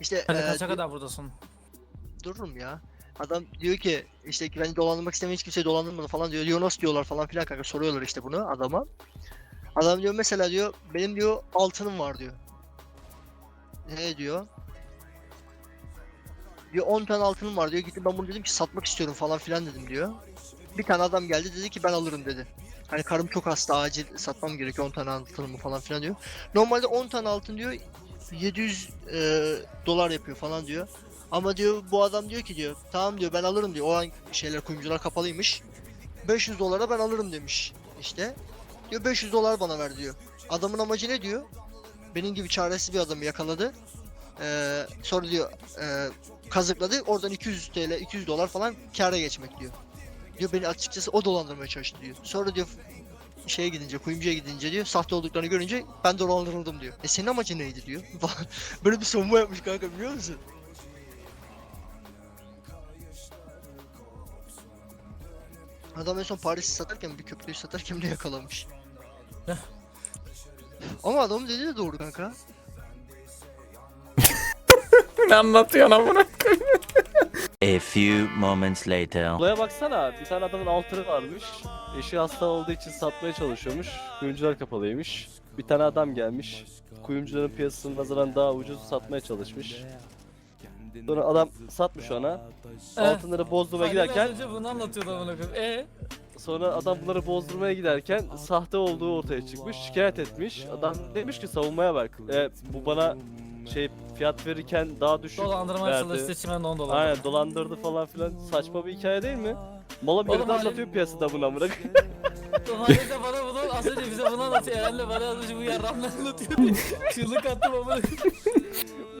İşte Hani e, kaça kadar buradasın? dururum ya. Adam diyor ki işte ki beni dolandırmak istemeyen hiç kimseyi dolandırmadı falan diyor. Diyor nasıl diyorlar falan filan kanka soruyorlar işte bunu adama. Adam diyor mesela diyor benim diyor altınım var diyor. Ne diyor? Diyor 10 tane altınım var diyor. Gittim ben bunu dedim ki satmak istiyorum falan filan dedim diyor. Bir tane adam geldi dedi ki ben alırım dedi. Hani karım çok hasta acil satmam gerekiyor 10 tane altınımı falan filan diyor. Normalde 10 tane altın diyor 700 e, dolar yapıyor falan diyor. Ama diyor bu adam diyor ki diyor tamam diyor ben alırım diyor. O an şeyler kuyumcular kapalıymış. 500 dolara ben alırım demiş işte. Diyor 500 dolar bana ver diyor. Adamın amacı ne diyor? Benim gibi çaresiz bir adamı yakaladı. Ee, sonra diyor e, kazıkladı. Oradan 200 TL, 200 dolar falan kâra geçmek diyor. Diyor beni açıkçası o dolandırmaya çalıştı diyor. Sonra diyor şeye gidince, kuyumcuya gidince diyor sahte olduklarını görünce ben dolandırıldım diyor. E senin amacın neydi diyor. Böyle bir savunma yapmış kanka biliyor musun? Adam en son Paris'i satarken bir köprüyü satarken de yakalamış. Ama adamın dediği de doğru kanka. Ne anlatıyorsun amına? A few moments later. Olaya baksana bir tane adamın altını varmış. Eşi hasta olduğu için satmaya çalışıyormuş. Kuyumcular kapalıymış. Bir tane adam gelmiş. Kuyumcuların piyasasına nazaran daha ucuz satmaya çalışmış. Sonra adam satmış ona. Eh. Altınları bozdurmaya giderken Önce bunu anlatıyordu amına koyayım. E sonra adam bunları bozdurmaya giderken sahte olduğu ortaya çıkmış. Şikayet etmiş. Adam demiş ki savunmaya bak. E, bu bana şey fiyat verirken daha düşük dolandırmaya verdi. çalıştı seçimen 10 dolar. Aynen dolandırdı falan filan. Saçma bir hikaye değil mi? Bir Oğlum yerden hani- anlatıyor piyasada bunu amına. Halil de bana bunu az önce bize bunu anlatıyor. Eren de bana az önce bu yarramla anlatıyor. Çığlık attım koyayım.